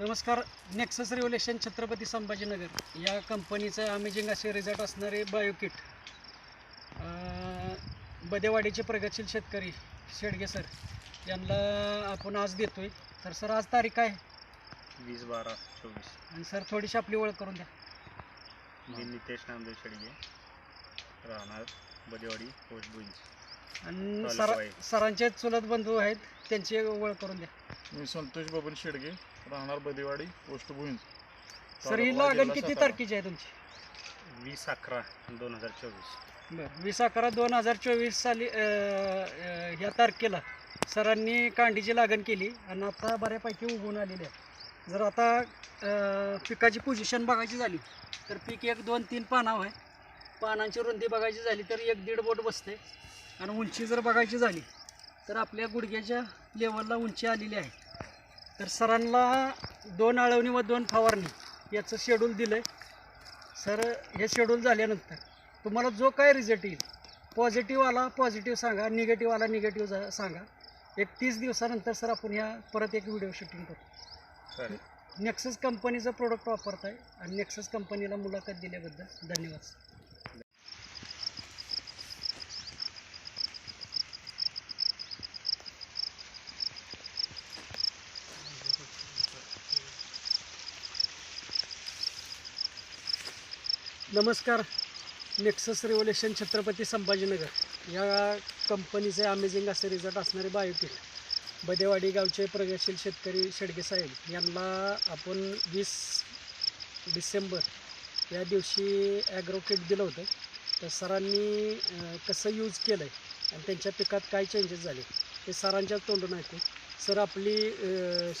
नमस्कार Nexus revolution Chhatrapati Sambhajinagar. या कंपनीचं अमेजिंग असे रिझल्ट असणारे बायोकिट बदेवाडीचे प्रगतशील शेतकरी शेडगे सर यांना आपण आज देतोय. तर सर आज तारीख काय? वीस बारा चोवीस. आणि सर थोडीशी आपली ओळख करून द्या. मी नितेश नामदेव शेडगे. राहणार बदेवाडी पोस्ट आणि सर. सरांचे चुलत बंधू आहेत त्यांची ओळख करून द्या. मी संतोष बबन शेडगे. राहणार बदेवाडी पोस्ट भुईंज सर ही लागण किती. तारखेची आहे तुमची? वीस अकरा दोन हजार चोवीस. बरं वीस अकरा दोन हजार चोवीस साली अ, अ, ह्या तारखेला सरांनी कांडीची लागण केली आणि आता बऱ्यापैकी उगवून आलेली आहे. जर आता अ, पिकाची पोझिशन बघायची झाली तर पीक एक दोन तीन पानावर आहे. पानांची रुंदी बघायची झाली तर एक दीड बोट बसते आणि उंची जर बघायची झाली तर आपल्या गुडघ्याच्या लेवलला उंची आलेली आहे. तर सरांना दोन आळवणी व दोन फवारणी याचं शेड्यूल दिलं आहे सर हे शेड्यूल झाल्यानंतर तुम्हाला जो काय रिझल्ट येईल पॉझिटिव्ह आला पॉझिटिव्ह सांगा निगेटिव्ह आला निगेटिव्ह सांगा. एक तीस दिवसानंतर सर आपण ह्या परत एक व्हिडिओ शूटिंग करू. चालेल. नेक्सस कंपनीचं प्रोडक्ट वापरत आहे आणि नेक्सस कंपनीला मुलाखत दिल्याबद्दल धन्यवाद नमस्कार. Nexus revolution Chhatrapati Sambhajinagar. या कंपनीचे अमेझिंग असे रिझल्ट असणारे बायोकिट बदेवाडी गावचे प्रगतशील शेतकरी शेडगे साहेब यांना आपण वीस डिसेंबर या दिवशी ॲग्रो किट दिलं होतं. तर सरांनी कसं यूज केलं आहे आणि त्यांच्या पिकात काय चेंजेस झाले ते सरांच्या तोंडून ऐकू. सर आपली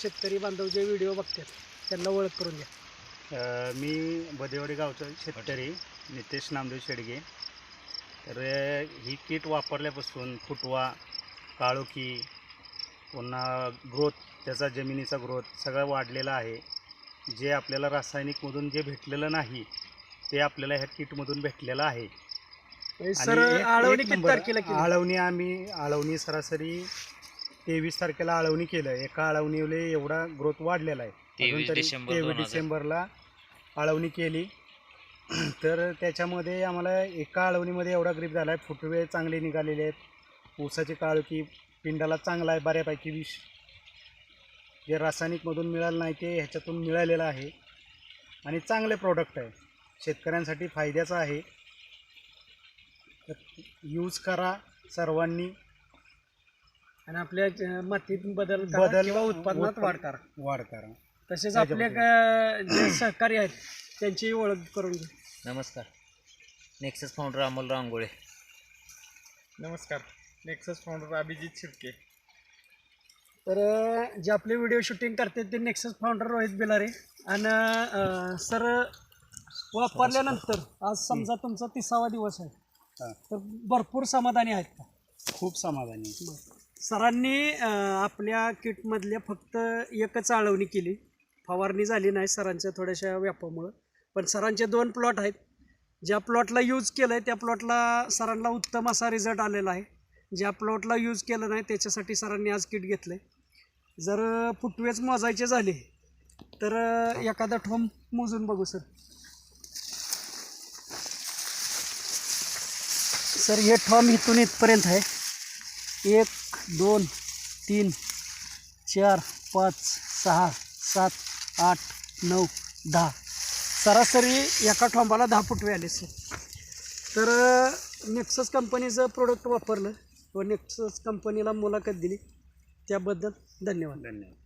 शेतकरी बांधव जे व्हिडिओ बघतात त्यांना ओळख करून द्या मी बदेवाडी गावचा शेतकरी नितेश नामदेव शेडगे. तर ही किट वापरल्यापासून फुटवा काळोखी पुन्हा ग्रोथ त्याचा जमिनीचा ग्रोथ सगळं वाढलेला आहे. जे आपल्याला रासायनिकमधून जे भेटलेलं नाही ते आपल्याला ह्या किटमधून भेटलेलं आहे. आळवणी आम्ही आळवणी सरासरी तेवीस तारखेला आळवणी केलं. एका आळवणीला एवढा ग्रोथ वाढलेला आहे. अजून 23 तरी डिसेंबर 23 2000. डिसेंबरला आळवणी केली. तर त्याच्यामध्ये आम्हाला एका आळवणीमध्ये एवढा ग्रीप झाला आहे फुटवे चांगले निघालेले आहेत. ऊसाची काळुकी पिंडाला चांगला आहे बऱ्यापैकी विष. जे रासायनिकमधून मिळालं नाही ते ह्याच्यातून मिळालेलं आहे. आणि चांगले प्रोडक्ट आहे. शेतकऱ्यांसाठी फायद्याचं आहे. तर यूज करा सर्वांनी. आणि आपल्या मातीत बदल बदल किंवा उत्पादनात वाढ करा. वाढ करा. तसेच आपले क- जे सहकारी आहेत त्यांची ओळख करून घ्या नमस्कार. नेक्सस फाउंडर अमोल रांगोळे नमस्कार. Nexus founder Abhijit Shirke. तर अं, जे आपले व्हिडिओ शूटिंग करतात ते नेक्सस फाउंडर रोहित बिलारे. आणि सर वापरल्यानंतर आज समजा तुमचा तिसावा दिवस आहे. हां. तर भरपूर समाधानी आहेत का? खूप समाधानी. आहे. सरांनी अं, आपल्या किटमधल्या फक्त एकच आळवणी केली. फवारणी झाली नाही सरांच्या थोड्याशा व्यापामुळं. पण सरांचे दोन प्लॉट आहेत. ज्या प्लॉटला यूज केलं आहे त्या प्लॉटला सरांना उत्तम असा रिझल्ट आलेला आहे. ज्या प्लॉटला यूज केलं नाही त्याच्यासाठी सरांनी आज किट घेतलं आहे जर फुटवेच मोजायचे झाले तर एखादा ठोम मोजून बघू सर. सर हे ठॉम इथून इथपर्यंत आहे. एक दोन तीन चार पाच सहा सात आठ नऊ दहा. सरासरी एका ठोंबाला दहा फुटवे आले सर तर नेक्सस कंपनीचं प्रोडक्ट वापरलं व नेक्सस कंपनीला मुलाखत दिली. त्याबद्दल धन्यवाद. धन्यवाद.